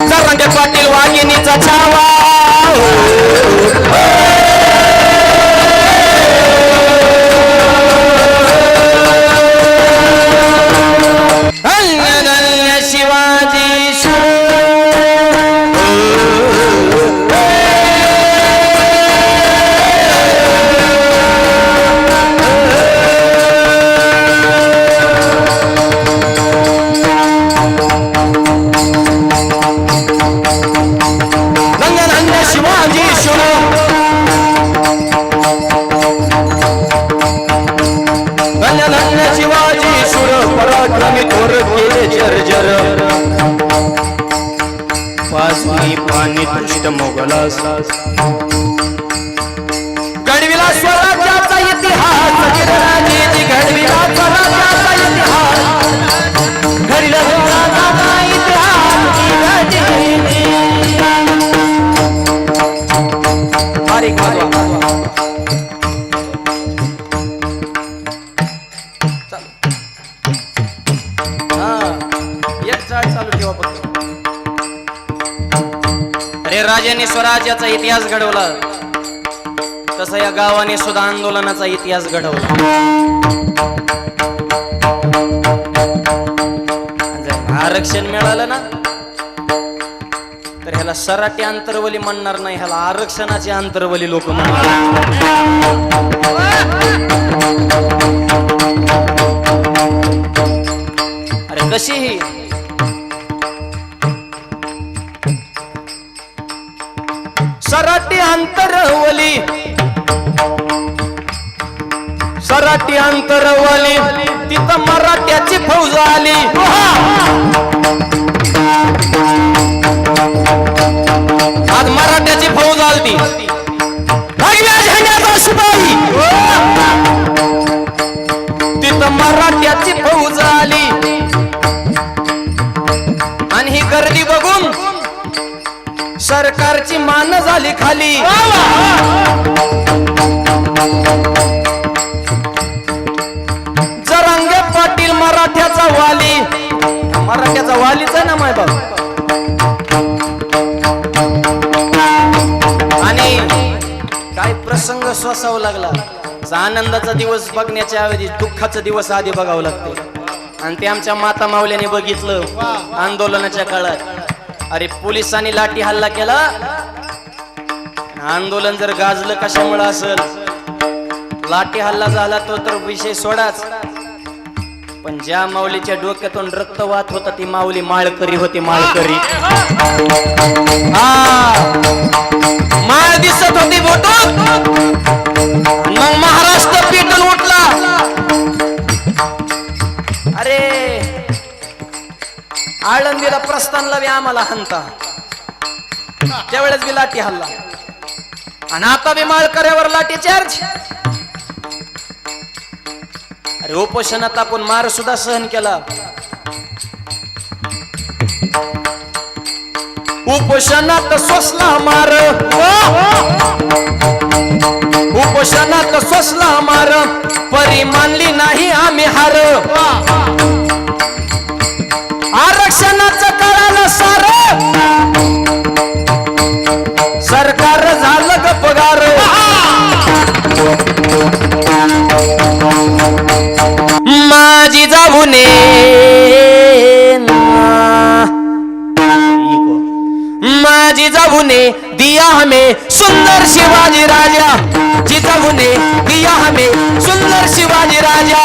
जरांगे पाटील वाघिणीचा छावा आणि पाणी तुष्ट मोगलास. स्वराज्याचा इतिहास घडवला. तसं या गावाने सुद्धा आंदोलनाचा इतिहास घडवला. जर आरक्षण मिळालं ना तर ह्याला सराटी अंतरवली म्हणणार नाही ह्याला आरक्षणाची अंतरवली लोक म्हणणार अरे कशीही सराटी अंतरवली. सराटी अंतरवली. तिथं मराठ्याची फौज आली. आज मराठ्याची फौज आलती. तिथं मराठ्याची फौज आली. आणि ही गर्दी बघून सरकारची मान झाली खाली. जरांगे पाटील मराठ्याचा वाली. मराठ्याचा वालीच आहे ना माय आणि काय प्रसंग सोसावा लागला. आनंदाचा दिवस बघण्याच्या ऐवजी दुःखाचा दिवस आधी बघावं लागते. आणि ते आमच्या माता मावल्याने बघितलं आंदोलनाच्या काळात. अरे पोलिसांनी लाठी हल्ला केला. आंदोलन जर गाजलं कशामुळे असेल? लाठी हल्ला झाला तो तर विषय सोडाच. पण ज्या माऊलीच्या डोक्यातून रक्त वाहत होता ती माऊली माळकरी होती माळकरी. माळ दिसत होती मग महाराष्ट्र पेटून उठला. अरे आळंदीला प्रस्थानला बी आम्हाला हंता. त्यावेळेस बी लाठी हल्ला. आणि आता बी माळकऱ्यावर लाठी चार्ज. अरे उपोषणात आपण मार सुद्धा सहन केला. उपोषणात सोसला मार. उपोषणात सोसला मार. परी मानली नाही आम्ही हार. आरक्षणाचं कळालं सार. सरकार झालं ग पगार. माझी जाऊने माझी जाऊने दिया हमें सुंदर शिवाजी राजा। जिजाऊने दिया हमें सुंदर शिवाजी राजा।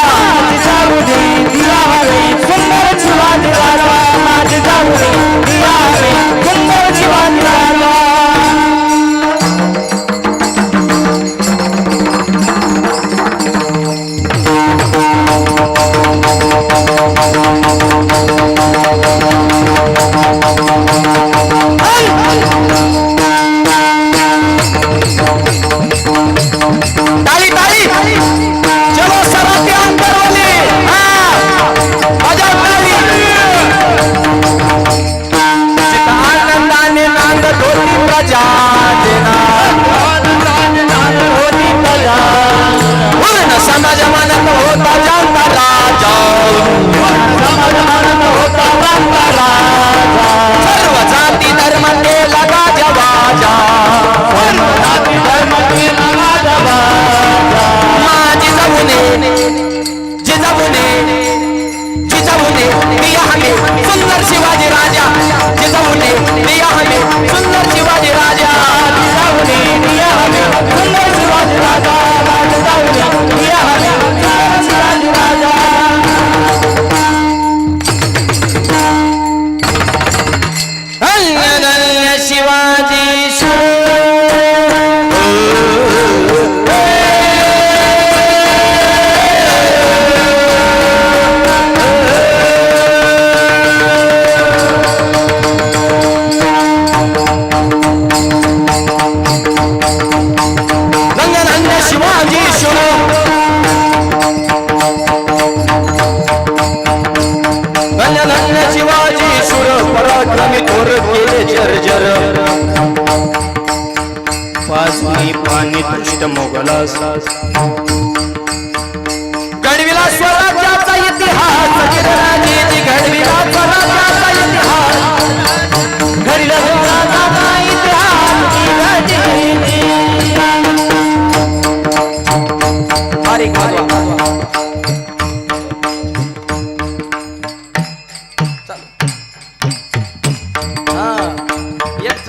जिजाऊने दिया हमें सुंदर शिवाजी राजा। जिता दिया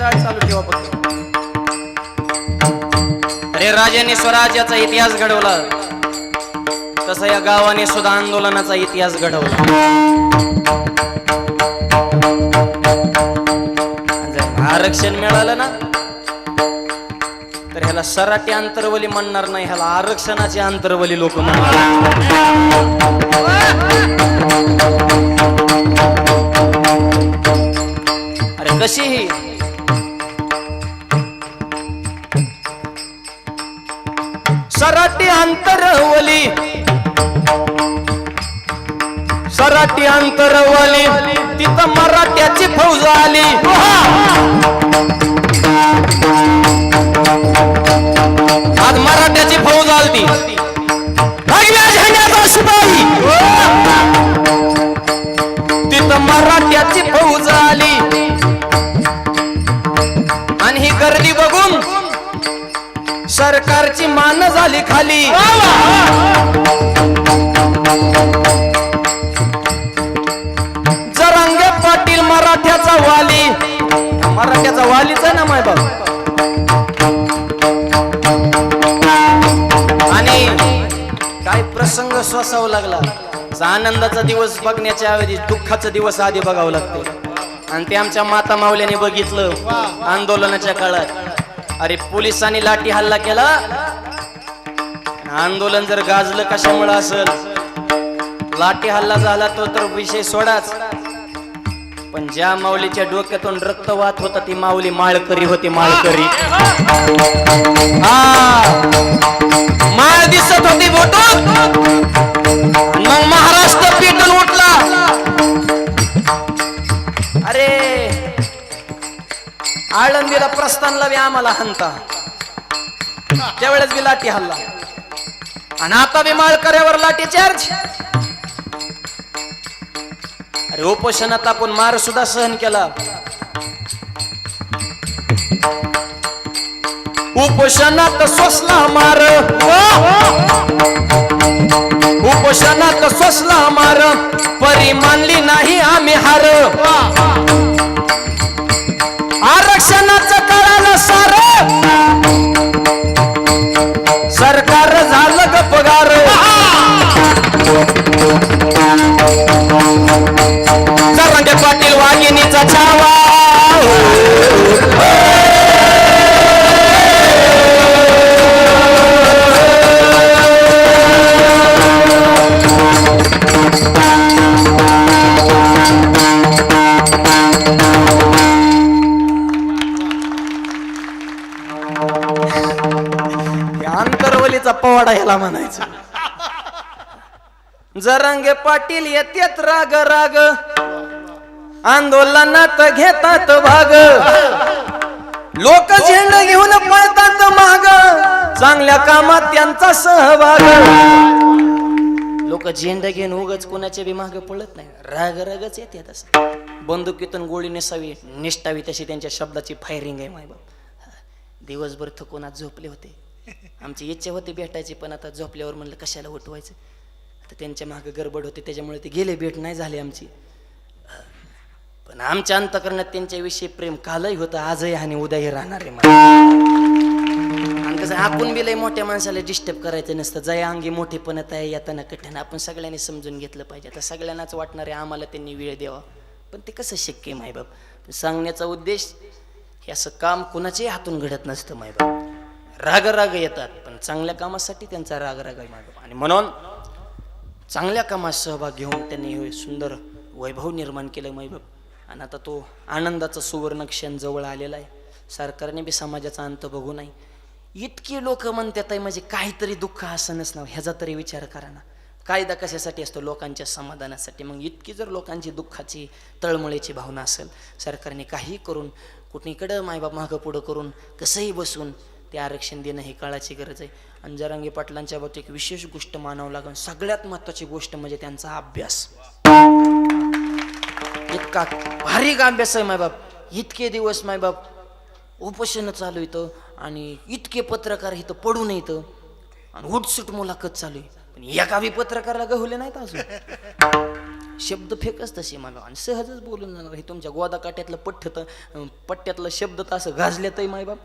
एक चाळ चालू ठेवा फक्त. अरे राजाने स्वराज्याचा इतिहास घडवला. तसं या गावाने सुद्धा आंदोलनाचा इतिहास घडवला. आरक्षण मिळालं ना तर ह्याला सराटी अंतर्वली म्हणणार नाही ह्याला आरक्षणाची अंतर्वली लोक म्हणणार अरे कशी मराठी अंतरवली तिथं मराठ्याची फौज आली. आज मराठ्याची फौज आलती. तिथं मराठ्याची फौज आली. आणि ही गर्दी बघून सरकारची मान झाली खाली. मराठ्याचा वाली. मराठ्याचा वालीच आहे ना माय बाबा आणि काय प्रसंग सोसावा लागला. आनंदाचा दिवस बघण्याच्या ऐवजी दुःखाचा दिवस आधी बघावं लागतं. आणि ते आमच्या माता मावल्याने बघितलं आंदोलनाच्या काळात. अरे पोलिसांनी लाठी हल्ला केला. आंदोलन जर गाजलं कशामुळे असेल? लाठी हल्ला झाला तो तर विषय सोडाच. पण ज्या माऊलीच्या डोक्यातून रक्त वाहत होता ती माऊली माळकरी होती माळकरी. माळ दिसत होती बोटून मग महाराष्ट्र पेटून उठला. अरे आळंदीला प्रस्थानला बी आम्हाला हंता. त्यावेळेस बी लाठी हल्ला. आणि आता बी माळकऱ्यावर लाठी चार्ज अरे उपोषणात आपण मार सुद्धा सहन केला. उपोषणात सोसला मार. उपोषणात सोसला मार. परी मानली नाही आम्ही हार. आरक्षण त्याला म्हणायचं. जरांगे पाटील येतेत राग राग. आंदोलनात घेतात भाग. लोक झेंड घेऊन पळतात माग. चांगल्या कामात त्यांचा सहभाग. लोक झेंडा घेऊन उगच कोणाच्या बी मागे पळत नाही. राग रागच येते बंदुकीतून गोळी नेसावी निष्ठावी तशी त्यांच्या शब्दाची फायरिंग आहे मायबाप. दिवसभर थकून आज झोपले होते. आमची इच्छा होती भेटायची पण आता झोपल्यावर म्हणलं कशाला उठवायचं? आता त्यांच्या मागं गडबड होती त्याच्यामुळे ते गेले भेट नाही झाली आमची. पण आमच्या अंतकरणात त्यांच्याविषयी प्रेम कालही होतं आजही आणि उद्याही राहणार आहे आणि कसं आपण बी लय मोठ्या माणसाला डिस्टर्ब करायचं नसतं. जय अंगी मोठेपणात आहे येताना कठीण. आपण सगळ्यांनी समजून घेतलं पाहिजे. आता सगळ्यांनाच वाटणार आहे आम्हाला त्यांनी वेळ द्यावा. पण ते कसं शक्य आहे मायबाप? सांगण्याचा उद्देश हे असं काम कुणाच्याही हातून घडत नसतं मायबाप. राग राग येतात पण चांगल्या कामासाठी त्यांचा राग राग आहे मायबाप आणि म्हणून चांगल्या कामात सहभाग घेऊन त्यांनी हे सुंदर वैभव निर्माण केलं वैभव आणि आता तो आनंदाचा सुवर्ण क्षण जवळ आलेला आहे. सरकारने बी समाजाचा अंत बघू नाही इतकी लोक म्हणतात आहे म्हणजे काहीतरी दुःख असं नसणार ह्याचा तरी विचार करा ना. कायदा कशासाठी असतो? लोकांच्या समाधानासाठी. मग इतकी जर लोकांची दुःखाची तळमळीची भावना असेल सरकारने काही करून कुठीकडं मायबाप मागं पुढं करून कसंही बसून ते आरक्षण देणं हे काळाची गरज आहे. आणि जरांगी पाटलांच्या बाबतीत एक विशेष गोष्ट मानावं लागेल. सगळ्यात महत्त्वाची गोष्ट म्हणजे त्यांचा अभ्यास. इतका भारी अभ्यास आहे मायबाप. इतके दिवस मायबाप उपोषण चालू इथं आणि इतके पत्रकार इथं पडून येतं आणि उठसूट मुलाखत चालू आहे. पण एका बी पत्रकाराला गहले नाहीत अजून. शब्द फेकच तसे बाप आणि सहजच बोलून जाणार हे तुमच्या गोदाकाट्यातलं काट्यातलं तर पट्ट्यातलं शब्द तर असं गाजल्यातही मायबाप.